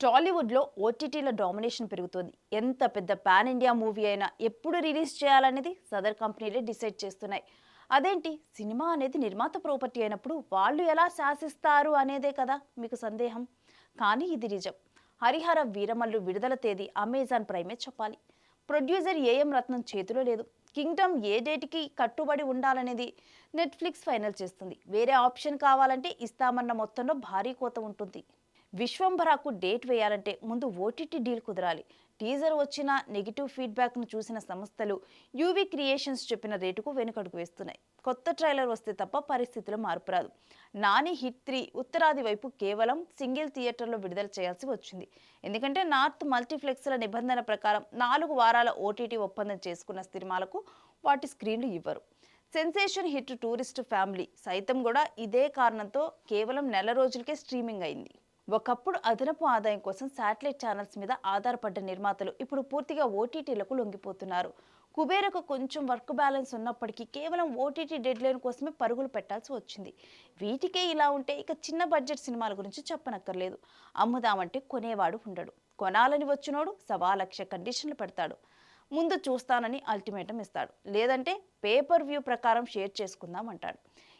టాలీవుడ్లో ఓటీటీల డామినేషన్ పెరుగుతోంది. ఎంత పెద్ద పాన్ ఇండియా మూవీ అయినా ఎప్పుడు రిలీజ్ చేయాలనేది సదర్ కంపెనీలే డిసైడ్ చేస్తున్నాయి. అదేంటి? సినిమా అనేది నిర్మాత ప్రాపర్టీ అయినప్పుడు వాళ్ళు ఎలా శాసిస్తారు అనేదే కదా మీకు సందేహం. కానీ ఇది నిజం. హరిహర వీరమల్లు విడుదల తేదీ అమెజాన్ ప్రైమే చెప్పాలి. ప్రొడ్యూసర్ ఏఎం రత్నం చేతిలో లేదు. కింగ్డమ్ ఏ డేట్కి కట్టుబడి ఉండాలనేది నెట్ఫ్లిక్స్ ఫైనల్ చేస్తుంది. వేరే ఆప్షన్ కావాలంటే ఇస్తామన్న మొత్తంలో భారీ కోత ఉంటుంది. విశ్వంభరాకు డేట్ వేయాలంటే ముందు ఓటీటీ డీల్ కుదరాలి. టీజర్ వచ్చిన నెగిటివ్ ఫీడ్బ్యాక్ను చూసిన సంస్థలు యూవీ క్రియేషన్స్ చెప్పిన రేటుకు వెనుకడుగు వేస్తున్నాయి. కొత్త ట్రైలర్ వస్తే తప్ప పరిస్థితులు మార్పు రాదు. నాని హిట్ త్రీ ఉత్తరాది వైపు కేవలం సింగిల్ థియేటర్లో విడుదల చేయాల్సి వచ్చింది. ఎందుకంటే నార్త్ మల్టీప్లెక్స్ల నిబంధన ప్రకారం నాలుగు వారాల ఓటీటీ ఒప్పందం చేసుకున్న సినిమాలకు వాటి స్క్రీన్లు ఇవ్వరు. సెన్సేషన్ హిట్ టూరిస్ట్ ఫ్యామిలీ సైతం కూడా ఇదే కారణంతో కేవలం నెల రోజులకే స్ట్రీమింగ్ అయింది. ఒకప్పుడు అదనపు ఆదాయం కోసం శాటిలైట్ ఛానల్స్ మీద ఆధారపడ్డ నిర్మాతలు ఇప్పుడు పూర్తిగా ఓటీటీలకు లొంగిపోతున్నారు. కుబేరకు కొంచెం వర్క్ బ్యాలెన్స్ ఉన్నప్పటికీ కేవలం ఓటీటీ డెడ్లైన్ కోసమే పరుగులు పెట్టాల్సి వచ్చింది. వీటికే ఇలా ఉంటే ఇక చిన్న బడ్జెట్ సినిమాల గురించి చెప్పనక్కర్లేదు. అమ్ముదామంటే కొనేవాడు ఉండడు. కొనాలని వచ్చినోడు సవా లక్ష కండిషన్లు పెడతాడు. ముందు చూస్తానని అల్టిమేటం ఇస్తాడు. లేదంటే పేపర్ వ్యూ ప్రకారం షేర్ చేసుకుందాం అంటాడు.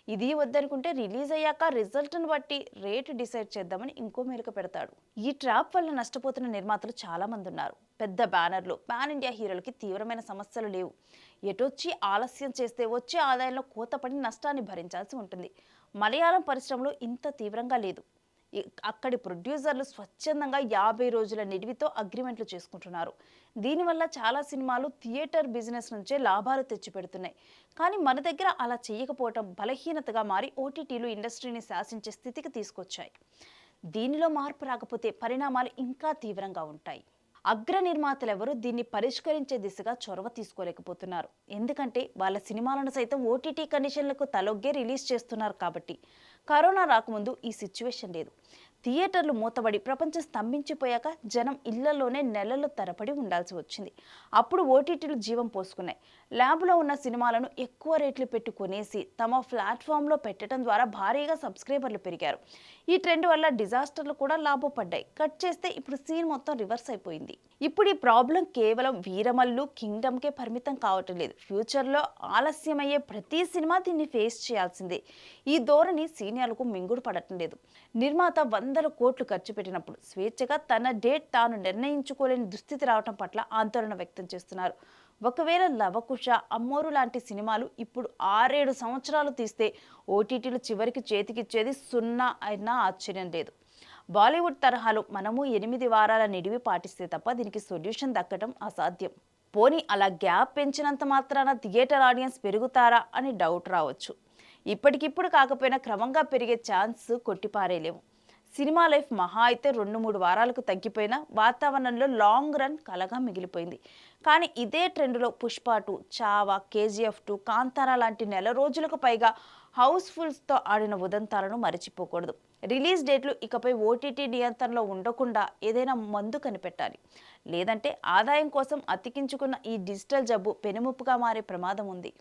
ఇది వద్దనుకుంటే రిలీజ్ అయ్యాక రిజల్ట్ను బట్టి రేటు డిసైడ్ చేద్దామని ఇంకో మెలుక పెడతాడు. ఈ ట్రాప్ వల్ల నష్టపోతున్న నిర్మాతలు చాలామంది ఉన్నారు. పెద్ద బ్యానర్లు పాన్ ఇండియా హీరోలకి తీవ్రమైన సమస్యలు లేవు. ఎటొచ్చి ఆలస్యం చేస్తే వచ్చే ఆదాయంలో కోతపడి నష్టాన్ని భరించాల్సి ఉంటుంది. మలయాళం పరిశ్రమలో ఇంత తీవ్రంగా లేదు. అక్కడి ప్రొడ్యూసర్లు స్వచ్ఛందంగా యాభై రోజుల నిడివితో అగ్రిమెంట్లు చేసుకుంటున్నారు. దీనివల్ల చాలా సినిమాలు థియేటర్ బిజినెస్ నుంచే లాభాలు తెచ్చిపెడుతున్నాయి. కానీ మన దగ్గర అలా చేయకపోవటం బలహీనతగా మారి ఓటీటీలు ఇండస్ట్రీని శాసించే స్థితికి తీసుకొచ్చాయి. దీనిలో మార్పు రాకపోతే పరిణామాలు ఇంకా తీవ్రంగా ఉంటాయి. అగ్ర నిర్మాతలు ఎవరు దీన్ని పరిష్కరించే దిశగా చొరవ తీసుకోలేకపోతున్నారు. ఎందుకంటే వాళ్ళ సినిమాలను సైతం ఓటీటీ కండిషన్లకు తలొగ్గే రిలీజ్ చేస్తున్నారు కాబట్టి. కరోనా రాకముందు ఈ సిచ్యువేషన్ లేదు. థియేటర్లు మూతబడి ప్రపంచం స్తంభించిపోయాక జనం ఇళ్ళలోనే నెలలు తరబడి ఉండాల్సి వచ్చింది. అప్పుడు ఓటీటీలు జీవం పోసుకున్నాయి. ల్యాబ్లో ఉన్న సినిమాలను ఎక్కువ రేట్లు పెట్టి కొనేసి తమ ప్లాట్ఫామ్లో పెట్టడం ద్వారా భారీగా సబ్స్క్రైబర్లు పెరిగారు. ఈ ట్రెండ్ వల్ల డిజాస్టర్లు కూడా లాభపడ్డాయి. కట్ చేస్తే ఇప్పుడు సీన్ మొత్తం రివర్స్ అయిపోయింది. ఇప్పుడు ఈ ప్రాబ్లం కేవలం వీరమల్లు కింగ్డమ్కే పరిమితం కావటం లేదు. ఫ్యూచర్లో ఆలస్యమయ్యే ప్రతి సినిమా దీన్ని ఫేస్ చేయాల్సిందే. ఈ ధోరణి సీనియర్లకు మింగుడు పడటం లేదు. నిర్మాత వందల కోట్లు ఖర్చు పెట్టినప్పుడు స్వేచ్ఛగా తన డేట్ తాను నిర్ణయించుకోలేని దుస్థితి రావటం పట్ల ఆందోళన వ్యక్తం చేస్తున్నారు. ఒకవేళ లవకుశ అమ్మోరు లాంటి సినిమాలు ఇప్పుడు ఆరేడు సంవత్సరాలు తీస్తే ఓటీటీలు చివరికి చేతికిచ్చేది సున్నా అయినా ఆశ్చర్యం లేదు. బాలీవుడ్ తరహాలో మనము ఎనిమిది వారాల నిడివి పాటిస్తే తప్ప దీనికి సొల్యూషన్ దక్కడం అసాధ్యం. పోనీ అలా గ్యాప్ పెంచినంత మాత్రాన థియేటర్ ఆడియన్స్ పెరుగుతారా అని డౌట్ రావచ్చు. ఇప్పటికిప్పుడు కాకపోయినా క్రమంగా పెరిగే ఛాన్స్ కొట్టిపారేలేము సినిమా లైఫ్ మహా అయితే రెండు మూడు వారాలకు తగ్గిపోయినా వాతావరణంలో లాంగ్ రన్ కలగా మిగిలిపోయింది. కానీ ఇదే ట్రెండ్లో Pushpa two Chhaava KGF two Kantara లాంటి నెల రోజులకు పైగా హౌస్ఫుల్స్తో ఆడిన ఉదంతాలను మరచిపోకూడదు. రిలీజ్ డేట్లు ఇకపై ఓటీటీ నియంత్రణలో ఉండకుండా ఏదైనా మందు కనిపెట్టాలి. లేదంటే ఆదాయం కోసం అతికించుకున్న ఈ డిజిటల్ జబ్బు పెనుముప్పుగా మారే ప్రమాదం ఉంది.